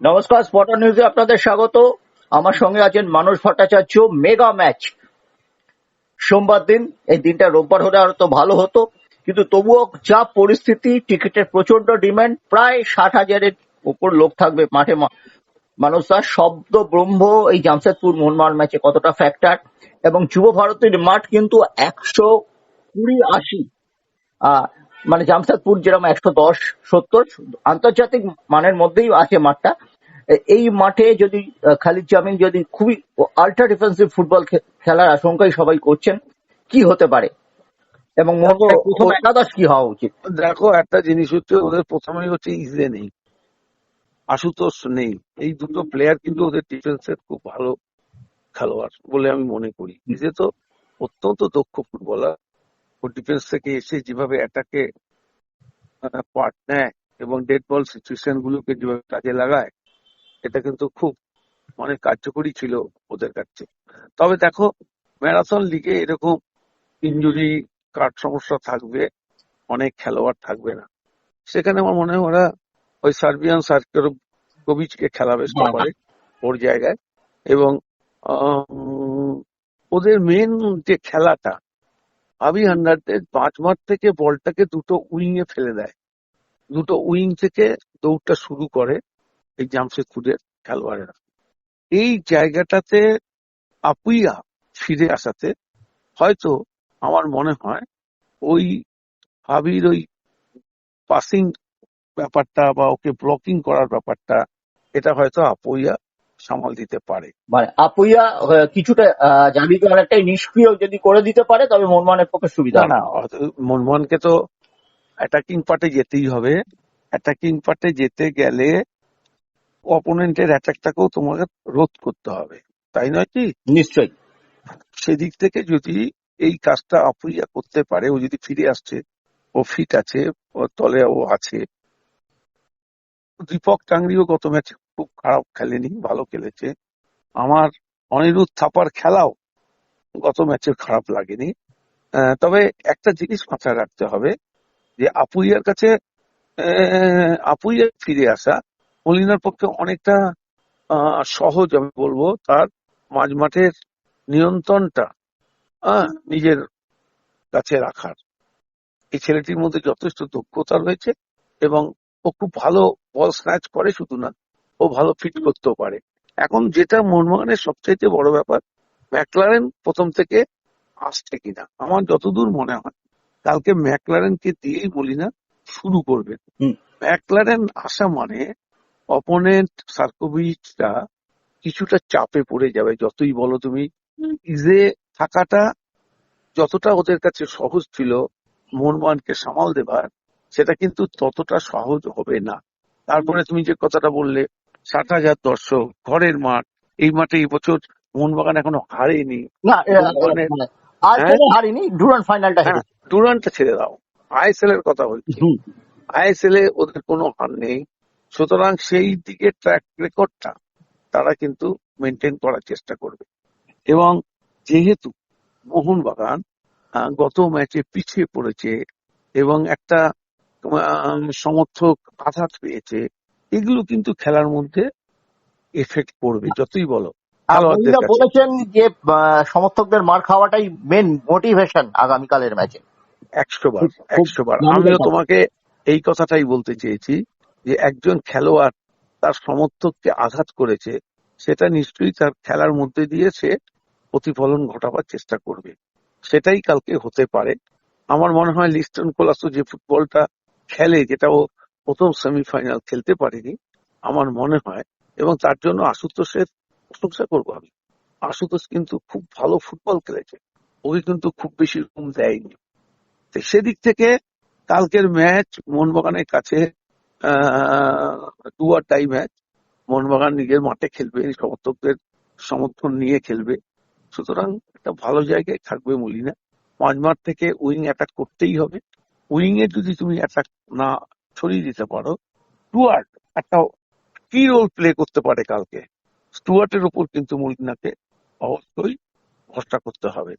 নমস্কার স্পটার নিউজে আপনাদের স্বাগত। আমার সঙ্গে আছেন মানস ভট্টাচার্য, মেগা ম্যাচ। সোমবার দিন, এই দিনটা রোববার হলে আরও তো ভালো হতো। কিন্তু তবুও যা পরিস্থিতি, টিকিটের প্রচণ্ড ডিমান্ড, প্রায় ষাট হাজারের উপর লোক থাকবে মাঠে মানুষ তার শব্দ, ব্রহ্ম, এই জামশেদপুর মোহনবাগান ম্যাচে কতটা ফ্যাক্টর এবং যুব ভারতীর মাঠ কিন্তু একশো কুড়ি আশি। মানে জামশেদপুর যেরকম একশো দশ, সত্তর, আন্তর্জাতিক মানের মধ্যেই আছে মাঠটা। এই মাঠে যদি খালিদ জামিন যদি খুবই আল্ট্রা ডিফেন্সিভ ফুটবল খেলার আশঙ্কাই সবাই করছেন কি হতে পারে? এবং প্রথম একাদশ কি হওয়া উচিত? দেখো একটা জিনিস হচ্ছে ওদের প্রথমেই হচ্ছে ইজে নেই। আশুতোষ নেই। এই দুটো প্লেয়ার কিন্তু ওদের ডিফেন্সের খুব ভালো খেলোয়াড় বলে আমি মনে করি। ইজে তো অত্যন্ত দক্ষ ফুটবলার ও ডিফেন্স থেকে এসে যেভাবে অ্যাটাকে পার্ট নেয় এবং ডেড বল সিচুয়েশন গুলোকে যেভাবে কাজে লাগায় এটা কিন্তু খুব অনেক কার্যকরী ছিল ওদের কাছে। তবে দেখো ম্যারাথন লিগে এরকম ইঞ্জুরি কার্ড সমস্যা থাকবে অনেক খেলোয়াড় থাকবে না। সেখানে আমার মনে হয় ওরা ওই সার্বিয়ান সার্কেরোভিচকে খেলাবে সবারে ওর জায়গায়। এবং ওদের মেন যে খেলাটা আবি হান্ডারদের পাঁচ মাঠ থেকে বলটাকে দুটো উইং এ ফেলে দেয়। দুটো উইং থেকে দৌড়টা শুরু করে। এই জামশেদপুরের খেলোয়াড়েরা এই জায়গাটাতে আপুইয়া ফিরে আসাতে হয়তো আমার মনে হয় ওই হাবির ওই পাসিং ব্যাপারটা বা ওকে ব্লকিং করার ব্যাপারটা এটা হয়তো আপুইয়া সামাল দিতে পারে। মানে আপুইয়া কিছুটা জাবিকে অনেকটাই নিষ্ক্রিয় যদি করে দিতে পারে তবে মোহনবাগানের পক্ষে সুবিধা না মনমোহনকে তো অ্যাটাকিং পার্টে যেতেই হবে। অ্যাটাকিং পার্টে যেতে গেলে অপোনেন্টের অ্যাটাকটাকেও তোমাকে রোধ করতে হবে। তাই নয় কি? নিশ্চয়ই। সেদিক থেকে যদি এই কাজটা আপুইয়া করতে পারে ও যদি ফিরে আসছে ও ফিট আছে ও তলে ও আছে। দীপক টাংরিও গত ম্যাচে খুব খারাপ খেলেনি ভালো খেলেছে। আমার অনিরুদ্ধ থাপার খেলাও গত ম্যাচে খারাপ লাগেনি। তবে একটা জিনিস মাথায় রাখতে হবে যে আপুইয়ার কাছে আহ, আপুইয়া ফিরে আসা মলিনার পক্ষে অনেকটা আহ, সহজ আমি বলব তার মাঝ মাঠের নিয়ন্ত্রণটা নিজের কাছে রাখার। এই ছেলেটির মধ্যে যথেষ্ট দক্ষতা রয়েছে এবং ও খুব ভালো বল স্ন্যাচ করে শুধু না ও ভালো ফিট করতেও পারে। এখন যেটা মোহনবাগানের সবচাইতে বড় ব্যাপার ম্যাকলারেন প্রথম থেকে আসছে কিনা আমার যতদূর মনে হয় কালকে ম্যাকলারেনকে দিয়েই বলি না শুরু করবেন হুম। ম্যাকলারেন আসা মানে অপোনেন্ট সার্কোভিচরা কিছুটা চাপে পড়ে যাবে যতই বলো তুমি। ইজে থাকাটা যতটা ওদের কাছে সহজ ছিল মোহনবাগানকে সামাল দেবার সেটা কিন্তু ততটা সহজ হবে না। তারপরে তুমি যে কথাটা বললে ষাট হাজার দর্শক ঘরের মাঠ এই মাঠে এই বছর মোহনবাগান এখনও হারেনি। মানে আর হ্যাঁ? হারিনি ফাইনালটা হ্যাঁ টুরান্টটা ছেড়ে দাও। আইএসএল এর কথা বলছি। আইএসএল এ ওদের কোনো হার নেই। সুতরাং সেই দিকে ট্র্যাক রেকর্ডটা তারা কিন্তু মেনটেন করার চেষ্টা করবে। এবং যেহেতু মোহনবাগান আহ, গত ম্যাচে পিছিয়ে পড়েছে এবং একটা সমর্থক আঘাত পেয়েছে এগুলো কিন্তু খেলার মধ্যে এফেক্ট পড়বে যতই বলো। বলেছেন যে সমর্থকদের মার খাওয়াটাই মেন মোটিভেশন আগামীকালের ম্যাচে। একশো বার একশো বার আমিও তোমাকে এই কথাটাই বলতে চেয়েছি যে একজন খেলোয়াড় তার সমর্থককে আঘাত করেছে, সেটা নিশ্চয়ই তার খেলার মধ্যে দিয়ে সে প্রতিফলন ঘটাবার চেষ্টা করবে। সেটাই কালকে হতে পারে। আমার মনে হয় লিস্টন কোলাসো যে ফুটবলটা খেলে, যেটা ও প্রথম সেমিফাইনাল খেলতে পারেনি, আমার মনে হয়, এবং তার জন্য আশুতোষের প্রশংসা করব আমি। আশুতোষ কিন্তু খুব ভালো ফুটবল খেলেছে। ওকে কিন্তু খুব বেশি রুম দেয়নি। সেদিক থেকে কালকের ম্যাচ মোহনবাগানের কাছে ডুয়ার টাই ম্যাচ মোহনবাগান নিজের মাঠে খেলবে সমর্থকদের সমর্থন নিয়ে খেলবে। সুতরাং একটা ভালো জায়গায় থাকবে মলিনা। মাঝ মাঠ থেকে উইং অ্যাটাক করতেই হবে। উইং এ যদি তুমি অ্যাটাক না ছড়িয়ে দিতে পারো, স্টুয়ার্ট একটা কি রোল প্লে করতে পারে কালকে? স্টুয়ার্টের উপর কিন্তু মলিনাকে অবশ্যই ভরসা করতে হবে।